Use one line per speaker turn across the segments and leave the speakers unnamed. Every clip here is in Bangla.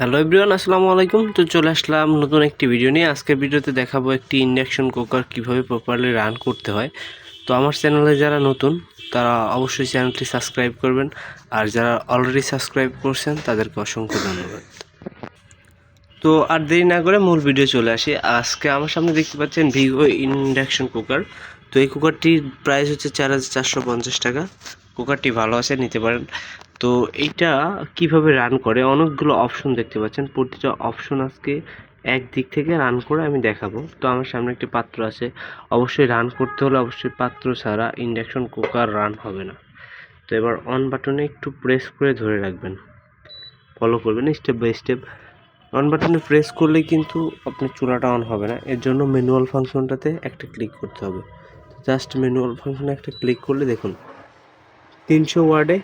হ্যালো এভরিওয়ান, আসসালামু আলাইকুম। তো চলে আসলাম নতুন একটি ভিডিও নিয়ে। আজকের ভিডিওতে দেখাবো একটি ইন্ডাকশন কুকার কীভাবে প্রপারলি রান করতে হয়। তো আমার চ্যানেলে যারা নতুন, তারা অবশ্যই চ্যানেলটি সাবস্ক্রাইব করবেন। আর যারা অলরেডি সাবস্ক্রাইব করছেন, তাদেরকে অসংখ্য ধন্যবাদ। তো আর দেরি না করে মূল ভিডিও চলে আসি। আজকে আমার সামনে দেখতে পাচ্ছেন ভিভো ইন্ডাকশন কুকার। তো এই কুকারটির প্রাইস হচ্ছে চার হাজার চারশো পঞ্চাশ টাকা। কুকারটি ভালো আছে, নিতে পারেন। তো এইটা কীভাবে রান করে? অনেকগুলো অপশন দেখতে পাচ্ছেন। প্রতিটা অপশন আজকে এক দিক থেকে রান করে আমি দেখাবো। তো আমার সামনে একটি পাত্র আছে। অবশ্যই রান করতে হলে অবশ্যই পাত্র ছাড়া ইন্ডাকশন কুকার রান হবে না। তো এবার অন বাটনে একটু প্রেস করে ধরে রাখবেন। ফলো করবেন স্টেপ বাই স্টেপ অন বাটনে প্রেস করলেই কিন্তু আপনার চুলাটা অন হবে না। এর জন্য ম্যানুয়াল ফাংশনটাতে একটা ক্লিক করতে হবে। জাস্ট ম্যানুয়াল ফাংশনে একটা ক্লিক করলে দেখুন, তিনশো ওয়ার্ডে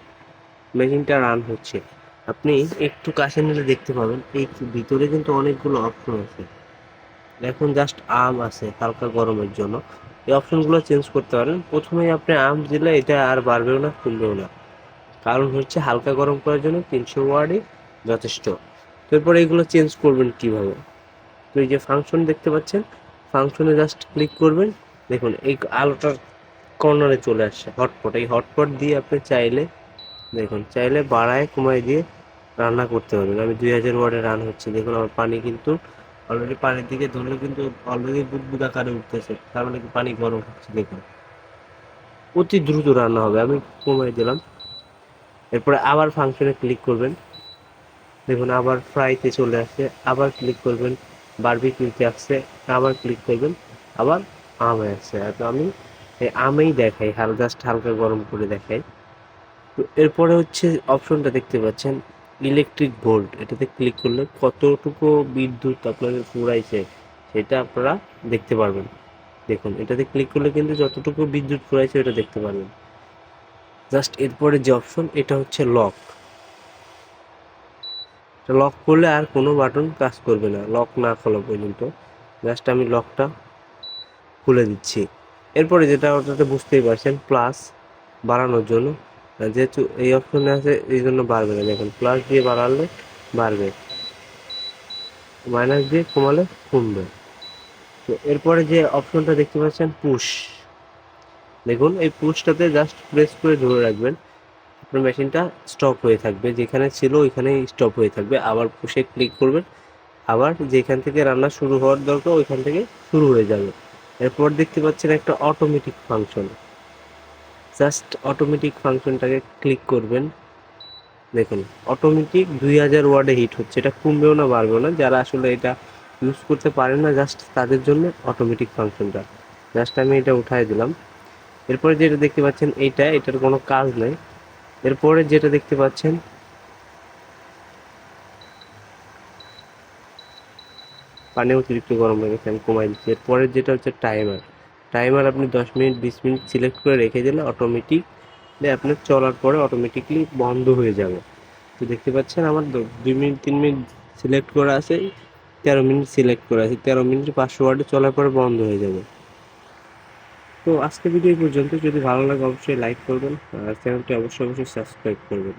মেশিনটা রান হচ্ছে। আপনি একটু কাছে নিলে দেখতে পাবেন, এই ভিতরে কিন্তু অনেকগুলো অপশন আছে। এখন জাস্ট আম আছে, হালকা গরমের জন্য। এই অপশনগুলো চেঞ্জ করতে পারেন। প্রথমেই আপনি আম দিলে এটা আর বাড়বেও না, কমবেও না। কারণ হচ্ছে হালকা গরম করার জন্য তিনশো ওয়ার্ডই যথেষ্ট। তারপরে এগুলো চেঞ্জ করবেন কীভাবে? তো এই যে ফাংশন দেখতে পাচ্ছেন ফাংশনে জাস্ট ক্লিক করবেন। দেখুন, এই আলোটার কর্নারে চলে আসছে হটপট এই হটপট দিয়ে আপনি চাইলে দেখুন, চাইলে বাড়ায় কমায় দিয়ে রান্না করতে পারবেন। আমি দুই হাজার ওয়ার্ডে রান হচ্ছে। দেখুন, আমার পানি কিন্তু অলরেডি পানির দিকে ধরলে কিন্তু অলরেডি বুদবুদ আকারে উঠতেছে। তার মানে কি পানি গরম হচ্ছে, দেখুন। অতি দ্রুত রান্না হবে, আমি কমাই দিলাম। এরপরে আবার ফাংশনে ক্লিক করবেন। দেখুন, আবার ফ্রাইতে চলে আসছে। আবার ক্লিক করবেন। বারবি বারবিকিউতে আসছে। আবার ক্লিক করবেন। আবার আমে আসছে। আমি এই আমেই দেখাই, হাল জাস্ট হালকা গরম করে দেখাই। তো এরপরে হচ্ছে অপশনটা দেখতে পাচ্ছেন ইলেকট্রিক বোল্ট এটাতে ক্লিক করলে কতটুকু বিদ্যুৎ আপনাদের ফুরাইছে সেটা আপনারা দেখতে পারবেন। দেখুন, এটাতে ক্লিক করলে কিন্তু যতটুকু বিদ্যুৎ ফুরাইছে এটা দেখতে পারবেন। জাস্ট এরপরে যে অপশন এটা হচ্ছে লক লক করলে আর কোনো বাটন কাজ করবে না লক না খোলা পর্যন্ত। জাস্ট আমি লকটা খুলে দিচ্ছি। এরপরে যেটা ওটাতে বুঝতেই পারছেন প্লাস বাড়ানোর জন্য যেহেতু এই অপশনে আছে, এই জন্য বাড়বে না। দেখুন প্লাস দিয়ে বাড়ালে বাড়বে। মাইনাস দিয়ে কমালে কমবে। তো এরপরে যে অপশনটা দেখতে পাচ্ছেন পুশ দেখুন, এই পুশটাতে জাস্ট প্রেস করে ধরে রাখবেন। আপনার মেশিনটা স্টপ হয়ে থাকবে। যেখানে ছিল, ওইখানেই স্টপ হয়ে থাকবে। আবার পুশে ক্লিক করবেন। আবার যেখান থেকে রান্না শুরু হওয়ার দরকার, ওইখান থেকে শুরু হয়ে যাবে। এরপর দেখতে পাচ্ছেন একটা অটোমেটিক ফাংশন জাস্ট অটোমেটিক ফাংশনটাকে ক্লিক করবেন। দেখুন অটোমেটিক দুই হাজার ওয়ার্ডে হিট হচ্ছে। এটা কমবেও না, বাড়বেও না। যারা আসলে এটা ইউজ করতে পারেন না, জাস্ট তাদের জন্য অটোমেটিক ফাংশনটা। জাস্ট আমি এটা উঠাই দিলাম। এরপরে যেটা দেখতে পাচ্ছেন, এইটা, এটার কোনো কাজ নেই। এরপরে যেটা দেখতে পাচ্ছেন, পানি অতিরিক্ত গরম হয়ে গেছে আমি কমাই দিচ্ছি। এরপরে যেটা হচ্ছে টাইমার টাইমার আপনি দশ মিনিট, বিশ মিনিট সিলেক্ট করে রেখে দিলে অটোমেটিক আপনার চলার পরে অটোমেটিকলি বন্ধ হয়ে যাবে। তো দেখতে পাচ্ছেন আমার দুই মিনিট, তিন মিনিট সিলেক্ট করা আছে, তেরো মিনিট সিলেক্ট করা আছে। তেরো মিনিট পাঁচশো ওয়ার্ডে চলার পরে বন্ধ হয়ে যাবে। তো আজকে ভিডিও পর্যন্ত। যদি ভালো লাগে অবশ্যই লাইক করবেন আর চ্যানেলটি অবশ্যই অবশ্যই সাবস্ক্রাইব করবেন।